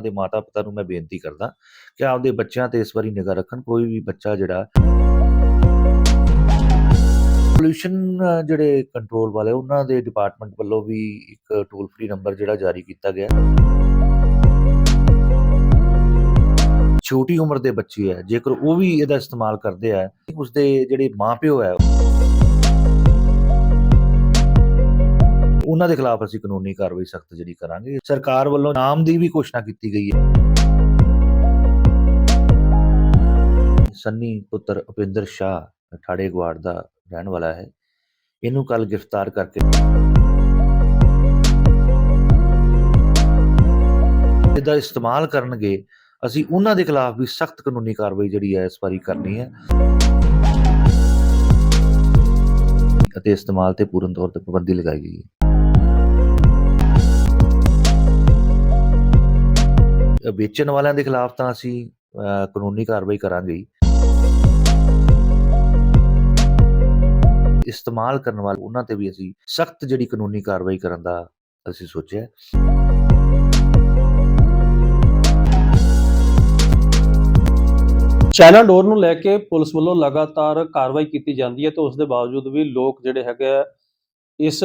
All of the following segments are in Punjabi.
ਉਹਨਾਂ ਦੇ ਮਾਤਾ-ਪਿਤਾ ਨੂੰ ਮੈਂ ਬੇਨਤੀ ਕਰਦਾ ਕਿ ਆਪਦੇ ਬੱਚਿਆਂ ਤੇ ਇਸ ਵਾਰੀ ਨਿਗਾਹ ਰੱਖਣ। ਕੋਈ ਵੀ ਬੱਚਾ ਜਿਹੜਾ ਪੋਲਿਊਸ਼ਨ ਜਿਹੜੇ ਕੰਟਰੋਲ ਵਾਲੇ, ਉਹਨਾਂ ਦੇ ਡਿਪਾਰਟਮੈਂਟ ਵੱਲੋਂ ਵੀ ਇੱਕ ਟੋਲ ਫ੍ਰੀ ਨੰਬਰ ਜਿਹੜਾ ਜਾਰੀ ਕੀਤਾ ਗਿਆ। ਛੋਟੀ ਉਮਰ ਦੇ ਬੱਚੇ ਹੈ, ਜੇਕਰ ਉਹ ਵੀ ਇਹਦਾ ਇਸਤੇਮਾਲ ਕਰਦੇ ਆ ਉਸਦੇ ਜਿਹੜੇ ਮਾਪਿਓ ਹੈ ਉਹਨਾਂ ਦੇ ਖਿਲਾਫ ਅਸੀਂ ਕਾਨੂੰਨੀ ਕਾਰਵਾਈ ਸਖਤ ਜਿਹੜੀ ਕਰਾਂਗੇ। ਸਰਕਾਰ ਵੱਲੋਂ ਨਾਮ ਦੀ ਵੀ ਘੋਸ਼ਣਾ ਕੀਤੀ ਗਈ ਹੈ। ਸੰਨੀ ਪੁੱਤਰ ਉਪਿੰਦਰ ਸ਼ਾਹ ਠਾੜੇ ਗਵਾੜ ਦਾ ਰਹਿਣ ਵਾਲਾ ਹੈ। ਇਹਨੂੰ ਕੱਲ ਗ੍ਰਿਫਤਾਰ ਕਰਕੇ ਇਹਦਾ ਇਸਤੇਮਾਲ ਕਰਨਗੇ, ਅਸੀਂ ਉਹਨਾਂ ਦੇ ਖਿਲਾਫ ਵੀ ਸਖਤ ਕਾਨੂੰਨੀ ਕਾਰਵਾਈ ਜਿਹੜੀ ਹੈ ਇਸ ਵਾਰੀ ਕਰਨੀ ਹੈ। ਅਤੇ ਇਸਤੇਮਾਲ ਤੇ ਪੂਰਨ ਤੌਰ ਤੇ ਪਾਬੰਦੀ ਲਗਾਈ ਗਈ ਹੈ। ਵੇਚਣ ਵਾਲਿਆਂ ਦੇ ਖਿਲਾਫ ਤਾਂ ਅਸੀਂ ਅ, ਕਾਨੂੰਨੀ ਕਾਰਵਾਈ ਕਰਾਂਗੇ ਹੀ ਇਸਤੇਮਾਲ ਕਰਨ ਵਾਲੇ ਉਹਨਾਂ ਤੇ ਵੀ ਅਸੀਂ ਸਖਤ ਜਿਹੜੀ ਕਾਨੂੰਨੀ ਕਾਰਵਾਈ ਕਰਨ ਦਾ ਅਸੀਂ ਸੋਚਿਆ ਹੈ। ਚਾਈਨਾ ਡੋਰ ਨੂੰ ਲੈ ਕੇ ਪੁਲਿਸ ਵੱਲੋਂ ਲਗਾਤਾਰ ਕਾਰਵਾਈ ਕੀਤੀ ਜਾਂਦੀ ਹੈ ਤੇ ਉਸ ਦੇ ਬਾਵਜੂਦ ਵੀ ਲੋਕ ਜਿਹੜੇ ਹੈਗੇ ਆ ਇਸ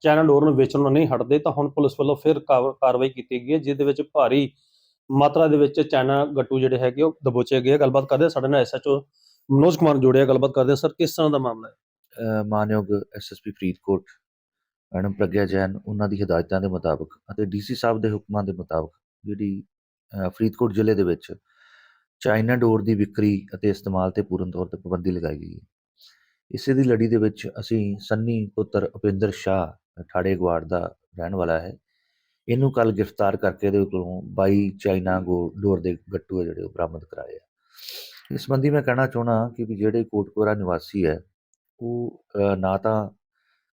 ਚਾਈਨਾ ਡੋਰ ਨੂੰ ਵੇਚਣ ਨੂੰ ਨਹੀਂ ਹਟਦੇ ਤਾਂ ਹੁਣ ਪੁਲਿਸ ਵੱਲੋਂ ਫਿਰ ਕਾਰਵਾਈ ਕੀਤੀ ਗਈ ਹੈ ਜਿਸ ਦੇ ਵਿੱਚ ਭਾਰੀ ਮਾਤਰਾ ਦੇ ਵਿੱਚ ਚਾਈਨਾ ਗੱਟੂ ਜਿਹੜੇ ਹੈਗੇ ਉਹ ਦਬੋਚੇ ਗਏ ਗੱਲਬਾਤ ਕਰਦੇ ਸਾਡੇ ਨਾਲ ਐਸਐਚਓ ਮਨੋਜ ਕੁਮਾਰ ਜੋੜਿਆ। ਗੱਲਬਾਤ ਕਰਦੇ ਸਰ ਕਿਸ ਤਰ੍ਹਾਂ ਦਾ ਮਾਮਲਾ ਹੈ? ਅ, ਮਾਨਯੋਗ ਐਸਐਸਪੀ ਫਰੀਦਕੋਟ ਮੈਡਮ ਪ੍ਰਗਿਆ ਜੈਨ ਉਹਨਾਂ ਦੀ ਹਦਾਇਤਾਂ ਦੇ ਮੁਤਾਬਕ ਅਤੇ ਡੀਸੀ ਸਾਹਿਬ ਦੇ ਹੁਕਮਾਂ ਦੇ ਮੁਤਾਬਕ ਜਿਹੜੀ ਫਰੀਦਕੋਟ ਜ਼ਿਲ੍ਹੇ ਦੇ ਵਿੱਚ ਚਾਈਨਾ ਡੋਰ ਦੀ ਵਿਕਰੀ ਅਤੇ ਇਸਤੇਮਾਲ ਤੇ ਪੂਰਨ ਤੌਰ ਤੇ ਪਾਬੰਦੀ ਲਗਾਈ ਗਈ ਹੈ। ਇਸੇ ਦੀ ਲੜੀ ਦੇ ਵਿੱਚ ਅਸੀਂ ਸੰਨੀ ਪੁੱਤਰ ਉਪਿੰਦਰ ਸ਼ਾਹ ਠਾੜੇ ਗਵਾੜ ਦਾ ਰਹਿਣ ਵਾਲਾ ਹੈ। ਇਹਨੂੰ ਕੱਲ ਗ੍ਰਿਫਤਾਰ ਕਰਕੇ ਇਹਦੇ ਕੋਲੋਂ 22 ਚਾਈਨਾ ਗੋ ਡੋਰ ਦੇ ਗੱਟੂ ਆ ਜਿਹੜੇ ਉਹ ਬਰਾਮਦ ਕਰਾਏ ਆ। ਇਸ ਸੰਬੰਧੀ ਮੈਂ ਕਹਿਣਾ ਚਾਹਣਾ ਕਿ ਵੀ ਜਿਹੜੇ ਕੋਟਕਪੂਰਾ ਨਿਵਾਸੀ ਹੈ ਉਹ ਨਾ ਤਾਂ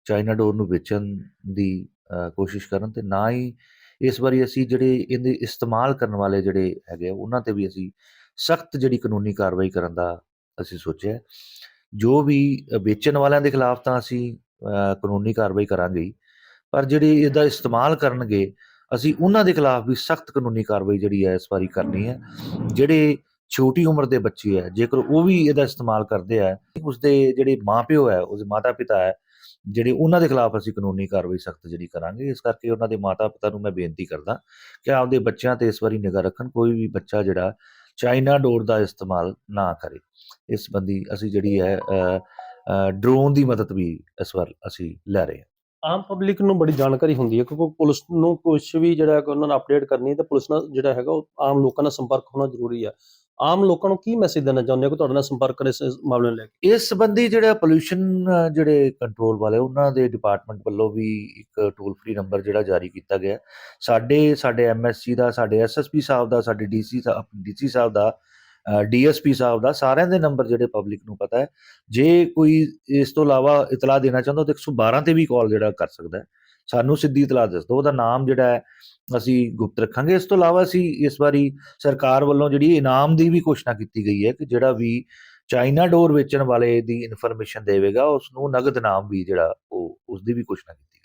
ਚਾਈਨਾ ਡੋਰ ਨੂੰ ਵੇਚਣ ਦੀ ਕੋਸ਼ਿਸ਼ ਕਰਨ ਤੇ ਨਾ ਹੀ ਇਸ ਵਾਰੀ ਅਸੀਂ ਜਿਹੜੇ ਇਹਦੇ ਇਸਤੇਮਾਲ ਕਰਨ ਵਾਲੇ ਜਿਹੜੇ ਹੈਗੇ ਆ, ਉਹਨਾਂ ਤੇ ਵੀ ਅਸੀਂ ਸਖਤ ਜਿਹੜੀ ਕਾਨੂੰਨੀ ਕਾਰਵਾਈ ਕਰਨ ਦਾ ਅਸੀਂ ਸੋਚਿਆ। ਜੋ ਵੀ ਵੇਚਣ ਵਾਲਿਆਂ ਦੇ ਖਿਲਾਫ ਤਾਂ ਅਸੀਂ ਕਾਨੂੰਨੀ ਕਾਰਵਾਈ ਕਰਾਂਗੇ ਪਰ ਜਿਹੜੀ ਇਹਦਾ ਇਸਤੇਮਾਲ ਕਰਨਗੇ, ਅਸੀਂ ਉਹਨਾਂ ਦੇ ਖਿਲਾਫ ਵੀ ਸਖਤ ਕਾਨੂੰਨੀ ਕਾਰਵਾਈ ਜਿਹੜੀ ਹੈ ਇਸ ਵਾਰੀ ਕਰਨੀ ਹੈ। ਜਿਹੜੇ ਛੋਟੀ ਉਮਰ ਦੇ ਬੱਚੇ ਹੈ, ਜੇਕਰ ਉਹ ਵੀ ਇਹਦਾ ਇਸਤੇਮਾਲ ਕਰਦੇ ਆ ਉਸਦੇ ਜਿਹੜੇ ਮਾਪਿਓ ਹੈ ਉਸਦੇ ਮਾਤਾ ਪਿਤਾ ਹੈ, ਜਿਹੜੇ ਉਹਨਾਂ ਦੇ ਖਿਲਾਫ ਅਸੀਂ ਕਾਨੂੰਨੀ ਕਾਰਵਾਈ ਸਖਤ ਜਿਹੜੀ ਕਰਾਂਗੇ, ਇਸ ਕਰਕੇ ਉਹਨਾਂ ਦੇ ਮਾਤਾ ਪਿਤਾ ਨੂੰ ਮੈਂ ਬੇਨਤੀ ਕਰਦਾ ਕਿ ਆਪਦੇ ਬੱਚਿਆਂ ਤੇ ਇਸ ਵਾਰੀ ਨਿਗਾਹ ਰੱਖਣ, ਕੋਈ ਵੀ ਬੱਚਾ ਜਿਹੜਾ ਚਾਈਨਾ ਡੋਰ ਦਾ ਇਸਤੇਮਾਲ ਨਾ ਕਰੇ। ਇਸ ਸੰਬੰਧੀ ਅਸੀਂ ਜਿਹੜੀ ਹੈ ਡਰੋਨ ਦੀ ਮਦਦ ਵੀ ਇਸ ਵਾਰ ਅਸੀਂ ਲੈ ਰਹੇ ਹਾਂ। ਆਮ ਪਬਲਿਕ ਨੂੰ ਬੜੀ ਜਾਣਕਾਰੀ ਹੁੰਦੀ ਹੈ, ਕਿਉਂਕਿ ਪੁਲਿਸ ਨੂੰ ਕੁਝ ਵੀ ਜਿਹੜਾ ਹੈਗਾ ਉਹਨਾਂ ਨੂੰ ਅਪਡੇਟ ਕਰਨੀ ਹੈ, ਤਾਂ ਪੁਲਿਸ ਨਾਲ ਜਿਹੜਾ ਹੈਗਾ ਉਹ ਆਮ ਲੋਕਾਂ ਨਾਲ ਸੰਪਰਕ ਹੋਣਾ ਜ਼ਰੂਰੀ ਹੈ ਆਮ ਲੋਕਾਂ ਨੂੰ ਕੀ ਮੈਸੇਜ ਦੇਣਾ ਚਾਹੁੰਦੇ ਹੋ ਕਿ ਤੁਹਾਡੇ ਨਾਲ ਸੰਪਰਕ ਕਰੇ ਇਸ ਮਾਮਲੇ ਨੂੰ ਲੈ ਕੇ ਇਸ ਸੰਬੰਧੀ ਜਿਹੜਾ ਪੋਲਿਊਸ਼ਨ ਜਿਹੜੇ ਕੰਟਰੋਲ ਵਾਲੇ, ਉਹਨਾਂ ਦੇ ਡਿਪਾਰਟਮੈਂਟ ਵੱਲੋਂ ਵੀ ਇੱਕ ਟੋਲ ਫ੍ਰੀ ਨੰਬਰ ਜਿਹੜਾ ਜਾਰੀ ਕੀਤਾ ਗਿਆ ਹੈ। ਸਾਡੇ ਸਾਡੇ ਐਮਐਸਸੀ ਦਾ, ਸਾਡੇ ਐਸਐਸਪੀ ਸਾਹਿਬ ਦਾ, ਸਾਡੇ ਡੀਸੀ ਸਾਹਿਬ ਡੀਸੀ ਸਾਹਿਬ ਦਾ ਡੀਐਸਪੀ ਸਾਹਿਬ ਦਾ, ਸਾਰਿਆਂ ਦੇ ਨੰਬਰ ਜਿਹੜੇ ਪਬਲਿਕ ਨੂੰ ਪਤਾ ਹੈ। ਜੇ ਕੋਈ ਇਸ ਤੋਂ ਇਲਾਵਾ ਇਤਲਾਹ ਦੇਣਾ ਚਾਹੁੰਦਾ ਤਾਂ 112 ਤੇ ਵੀ ਕਾਲ ਜਿਹੜਾ ਕਰ ਸਕਦਾ ਹੈ। ਸਾਨੂੰ ਸਿੱਧੀ ਇਤਲਾਹ ਦੱਸ ਦਿਓ, ਉਹਦਾ ਨਾਮ ਜਿਹੜਾ ਹੈ, ਅਸੀਂ ਗੁਪਤ ਰੱਖਾਂਗੇ। ਇਸ ਤੋਂ ਇਲਾਵਾ ਅਸੀਂ ਇਸ ਵਾਰੀ ਸਰਕਾਰ ਵੱਲੋਂ ਜਿਹੜੀ ਇਨਾਮ ਦੀ ਵੀ ਘੋਸ਼ਣਾ ਕੀਤੀ ਗਈ ਹੈ ਕਿ ਜਿਹੜਾ ਵੀ ਚਾਈਨਾ ਡੋਰ ਵੇਚਣ ਵਾਲੇ ਦੀ ਇਨਫੋਰਮੇਸ਼ਨ ਦੇਵੇਗਾ ਉਸ ਨੂੰ ਨਗਦ ਇਨਾਮ ਵੀ ਜਿਹੜਾ ਉਹ ਉਸ ਦੀ ਵੀ ਘੋਸ਼ਣਾ ਕੀਤੀ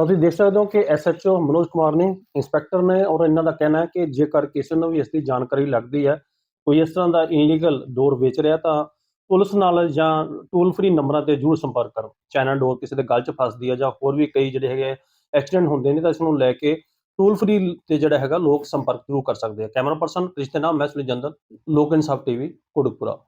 ਤਾਂ ਤੁਸੀਂ ਦੇਖ ਸਕਦੇ ਹੋ ਕਿ ਐਸਐਚਓ ਮਨੋਜ ਕੁਮਾਰ ਨੇ ਇੰਸਪੈਕਟਰ ਨੇ ਔਰ ਇਹਨਾਂ ਦਾ ਕਹਿਣਾ ਹੈ ਕਿ ਜੇਕਰ ਕਿਸੇ ਨੂੰ ਵੀ ਇਸ ਦੀ ਜਾਣਕਾਰੀ ਲੱਗਦੀ ਹੈ, ਕੋਈ ਇਸ ਤਰ੍ਹਾਂ ਦਾ ਇਲੀਗਲ ਡੋਰ ਵੇਚ ਰਿਹਾ ਤਾਂ ਪੁਲਿਸ ਨਾਲ ਜਾਂ ਟੋਲ ਫ੍ਰੀ ਨੰਬਰਾਂ ਤੇ ਜ਼ਰੂਰ ਸੰਪਰਕ ਕਰੋ। ਚਾਈਨਾ ਡੋਰ ਕਿਸੇ ਦੇ ਗਲ 'ਚ ਫਸਦੀ ਹੈ ਜਾਂ ਹੋਰ ਵੀ ਕਈ ਜਿਹੜੇ ਹੈਗੇ ਐਕਸੀਡੈਂਟ ਹੁੰਦੇ ਨੇ ਤਾਂ ਇਸ ਨੂੰ ਲੈ ਕੇ ਟੋਲ ਫ੍ਰੀ ਤੇ ਜਿਹੜਾ ਹੈਗਾ ਲੋਕ ਸੰਪਰਕ ਜ਼ਰੂਰ ਕਰ ਸਕਦੇ ਆ। ਕੈਮਰਾ ਪਰਸਨ ਰਿਸ਼ਤੇ ਨਾਮ ਮੈਂ ਸੁਨੀਲ ਜੰਦਲ ਲੋਕ ਇਨਸਾਫ ਟੀਵੀ, ਕੋਟਕਪੂਰਾ।